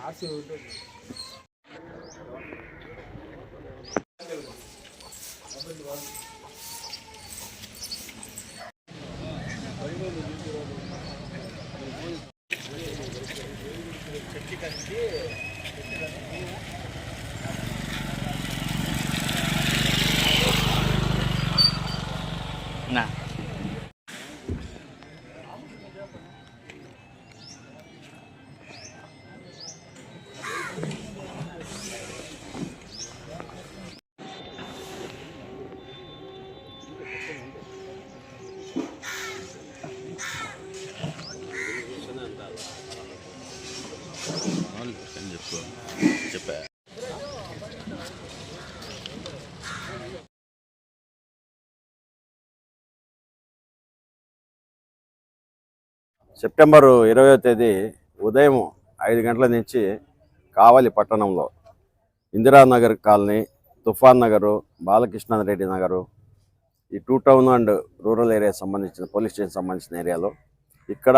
ఆశ ఉంటుంది చెట్టు కలిసి చెట్టు కలిసి Nah. చెప్పు. చెప్పా. సెప్టెంబరు ఇరవయో తేదీ ఉదయం ఐదు గంటల నుంచి కావలి పట్టణంలో ఇందిరానగర్ కాలనీ తుఫాన్ నగరు బాలకృష్ణారెడ్డి నగరు ఈ two town and rural area సంబంధించిన పోలీస్ స్టేషన్ సంబంధించిన ఏరియాలో ఇక్కడ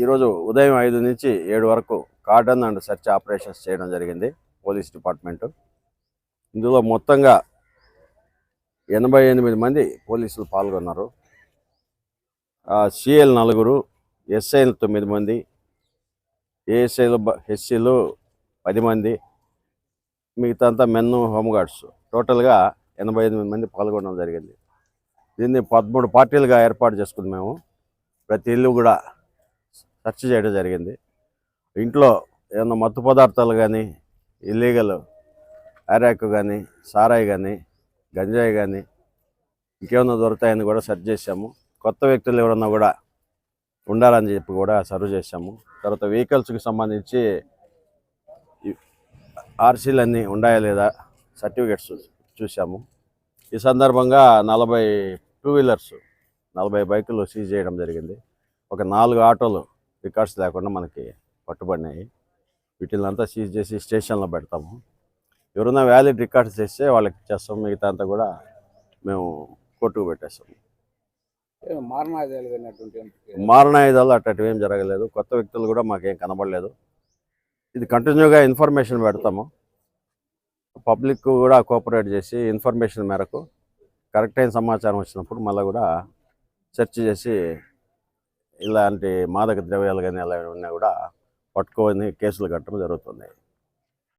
ఈరోజు ఉదయం ఐదు నుంచి ఏడు వరకు కార్డన్ అండ్ సెర్చ్ ఆపరేషన్స్ చేయడం జరిగింది పోలీస్ డిపార్ట్మెంటు. ఇందులో మొత్తంగా ఎనభై ఎనిమిది మంది పోలీసులు పాల్గొన్నారు. సిఎల్ నలుగురు ఎస్ఐలు తొమ్మిది మంది ఏఎస్ఐలు హెచ్సీలు పది మంది మిగతా అంతా మెన్ను హోంగార్డ్స్ టోటల్గా ఎనభై ఎనిమిది మంది పాల్గొనడం జరిగింది. దీన్ని పదమూడు పార్టీలుగా ఏర్పాటు చేసుకుంది మేము. ప్రతి ఇల్లు కూడా సెర్చ్ చేయడం జరిగింది. ఇంట్లో ఏమన్నా మత్తు పదార్థాలు కానీ ఇల్లీగల్ అరాక్ కానీ సారాయి కానీ గంజాయి కానీ ఇంకేమన్నా దొరుకుతాయని కూడా సెర్చ్ చేశాము. కొత్త వ్యక్తులు ఎవరన్నా కూడా ఉండాలని చెప్పి కూడా సర్వ్ చేశాము. తర్వాత వెహికల్స్కి సంబంధించి ఆర్సీలన్నీ ఉన్నాయా లేదా సర్టిఫికెట్స్ చూసాము ఈ సందర్భంగా నలభై టూ వీలర్స్ నలభై బైకులు సీజ్ చేయడం జరిగింది. ఒక నాలుగు ఆటోలు రికార్డ్స్ లేకుండా మనకి పట్టుబడినాయి. వీటిని అంతా సీజ్ చేసి స్టేషన్లో పెడతాము. ఎవరైనా వ్యాలిడ్ రికార్డ్స్ చేస్తే వాళ్ళకి చేస్తాం మిగతా అంతా కూడా మేము కోర్టుకు పెట్టేస్తాము మారణాయుధాలు అట్లాంటివి ఏం జరగలేదు. కొత్త వ్యక్తులు కూడా మాకేం కనబడలేదు. ఇది కంటిన్యూగా ఇన్ఫర్మేషన్ పెడతాము. పబ్లిక్ కూడా కోఆపరేట్ చేసి ఇన్ఫర్మేషన్ మేరకు కరెక్ట్ అయిన సమాచారం వచ్చినప్పుడు మళ్ళీ కూడా సెర్చ్ చేసి ఇలాంటి మాదక ద్రవ్యాలు కానీ ఎలా ఉన్నా కూడా పట్టుకొని కేసులు కట్టడం జరుగుతుంది.